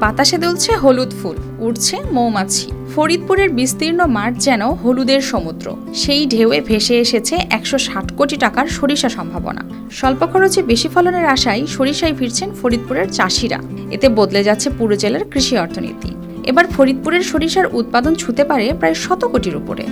বাতাসে দুলছে হলুদ ফুল, উড়ছে মৌমাছি। ফরিদপুরের বিস্তীর্ণ মাঠ যেন হলুদের সমুদ্র। সেই ঢেউয়ে ভেসে এসেছে একশো ষাট কোটি টাকার সরিষা সম্ভাবনা। স্বল্প খরচে বেশি ফলনের আশায় সরিষায় ফিরছেন ফরিদপুরের চাষিরা। এতে বদলে যাচ্ছে পুরো জেলার কৃষি অর্থনীতি। এবার ফরিদপুরের সরিষার উৎপাদন ছুতে পারে প্রায় শত কোটির উপরে।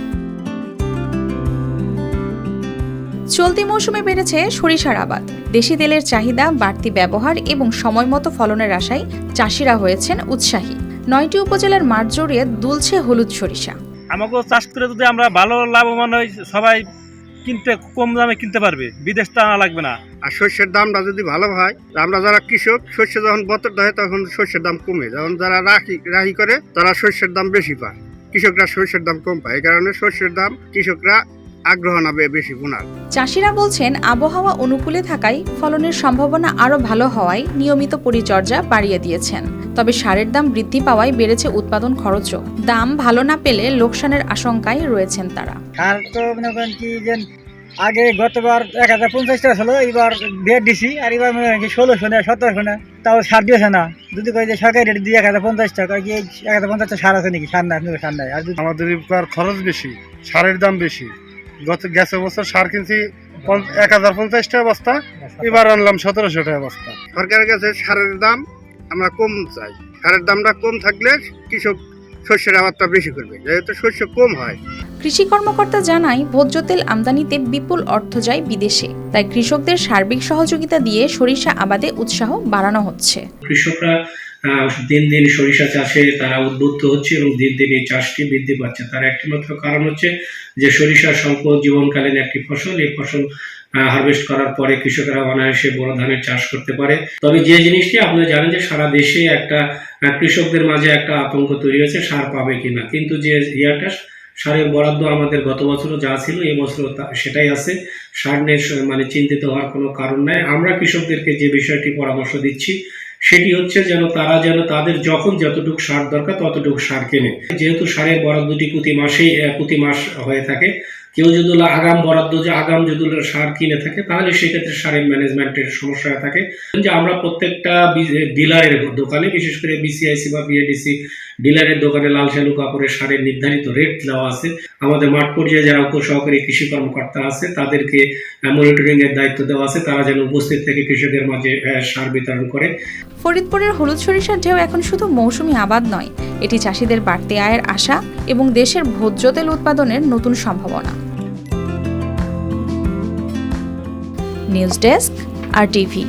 চলতি মৌসুমে বেড়েছে সরিষার আবাদ। দেশি তেলের চাহিদা বাড়তি ব্যবহার এবং সময়মতো ফলনের আশায় চাষিরা হয়েছেন উৎসাহী। নয়টি উপজেলার মাঠ জড়িয়ে দুলছে হলুদ সরিষা। আমাকে চাষ করে যদি আমরা ভালো লাভবান হই সবাই কিনতে কম দামে কিনতে পারবে। বিদেশ তো আনা লাগবে না। আর শস্যের দামটা যদি ভালো হয় আমরা যারা কৃষক শস্য যখন বতর হয় তখন শস্যের দাম কমে যখন যারা রাখি রাহি করে তারা শস্যের দাম বেশি পায়। কৃষকরা শস্যের দাম কম পায়। এই কারণে শস্যের দাম কৃষকরা আগ্রহ নাবে বেশি বোনার চাষিরা বলছেন আবহাওয়া অনুকূলে থাকায় ফলনের সম্ভাবনা আরও ভালো হওয়ায় নিয়মিত পরিচর্যা বাড়িয়ে দিয়েছেন। তবে সারের দাম বৃদ্ধি পাওয়ায় বেড়েছে উৎপাদন খরচও। দাম ভালো না পেলে লোকসানের আশঙ্কায় রয়েছেন তারা। সার তো মনে করেন কি যে আগে গতবার এক হাজার পঞ্চাশ টাকা ছিল এবার দেড় দিছি আর এবার মনে করেন ষোলোশো না সতেরোশো না তাও সার দিয়েছে না। যদি কই যে সরকারি রেট দিয়ে এক হাজার পঞ্চাশ টাকা কি এক হাজার পঞ্চাশ টাকা সার আছে নাকি? সার নাই আপনার সার নাই? আর আমাদের খরচ বেশি সারের দাম বেশি। গত গেছে বছর সার কিনছি এক হাজার পঞ্চাশ টাকা বস্তা এবার আনলাম সতেরোশো টাকা বস্তা। সরকারের কাছে সারের দাম আমরা কম চাই। সারের দামটা কম থাকলে কৃষক শস্যের আবাদটা বেশি করবে যেহেতু শস্য কম হয়। কৃষি কর্মকর্তা জানায় ভোজ্য তেল আমদানিতে বিপুল অর্থ যায় বিদেশে তাই কৃষকদের সার্বিক সহযোগিতা দিয়ে সরিষা আবাদে উৎসাহ বাড়ানো হচ্ছে। কৃষকরা দিন দিন সরিষা চাষে তারা উদ্বুদ্ধ হচ্ছে এবং দিন দিন এই চাষটি বৃদ্ধি পাচ্ছে। তার একটি মাত্র কারণ হচ্ছে যে সরিষা সম্পদ জীবনকালীন একটি ফসল, এই ফসল হারভেস্ট করার পরে কৃষকরা অনায়াসে বড় ধানের চাষ করতে পারে। তবে যে জিনিসটি আপনি জানেন যে সারা দেশে একটা কৃষকদের মাঝে একটা আতঙ্ক তৈরি হয়েছে, সার পাবে কিনা। কিন্তু যে ইয়াটা, সারের বরাদ্দ আমাদের গত বছরও যা ছিল, এই বছর সেটাই আছে। সার নিয়ে মানে চিন্তিত হওয়ার কোনো কারণ নাই। আমরা কৃষকদেরকে যে বিষয়টি পরামর্শ দিচ্ছি সেটি হচ্ছে যেন তারা যেন তাদের যখন যতটুকু সার দরকার ততটুকু সার কেনে। যেহেতু সারের বরাদ্দটি প্রতি মাসেই প্রতি মাস হয়ে থাকে কেউ যদি আগাম বরাদ্দ যে আগাম যদি সার কিনে থাকে, তাহলে সেক্ষেত্রে সারের ম্যানেজমেন্টের সমস্যা থাকে। যে আমরা প্রত্যেকটা ডিলারের দোকানে, বিশেষ করে বিসিআইসি বা বিএডিসি ডিলারের দোকানে লাল শালু কাপড়ের সারের নির্ধারিত রেট দেওয়া আছে। আমাদের মাঠ পর্যায়ে যারা উপসহকারী কৃষি কর্মকর্তা আছে, তাদেরকে মনিটরিং এর দায়িত্ব দেওয়া আছে। তারা যেন উপস্থিত থেকে কৃষকের মাঝে সার বিতরণ করে। ফরিদপুরের হলুদ সরিষার ঢেউ এখন শুধু মৌসুমি আবাদ নয়, এটি চাষিদের বাড়তি আয়ের আশা এবং দেশের ভোজ্য তেল উৎপাদনের নতুন সম্ভাবনা। নিউজ ডেস্ক আর টিভি